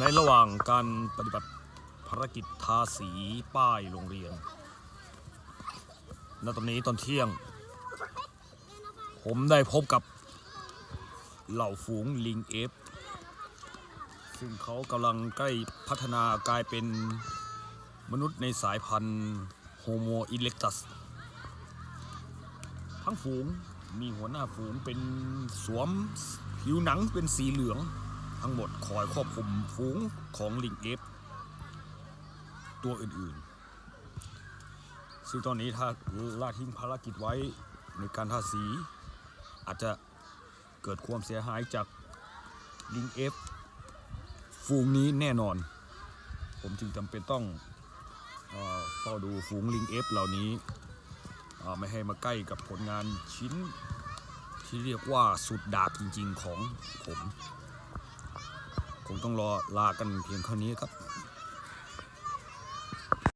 ในระหว่างการปฏิบัติภารกิจทาสีป้ายโรงเรียน ณ ตอนนี้ตอนเที่ยง ผมได้พบกับเหล่าฝูงลิงเอฟ ซึ่งเขากำลังใกล้พัฒนากลายเป็นมนุษย์ในสายพันธุ์โฮโมอิเล็กตัส ทั้งฝูงมีหัวหน้าฝูงเป็นสวมผิวหนังเป็นสีเหลือง ทั้งหมดคอยควบคุมฝูงของลิงเอฟตัวอื่นๆ ซึ่งตอนนี้ถ้าละทิ้งภารกิจไว้ในการทาสี อาจจะเกิดความเสียหายจากลิงเอฟฝูงนี้แน่นอน ผมจึงจำเป็นต้องเฝ้าดูฝูงลิงเอฟเหล่านี้ ไม่ให้มาใกล้กับผลงานชิ้นที่เรียกว่าสุดดาบจริง ๆ ของผม คงต้องรอลากันเพียงเท่านี้ครับ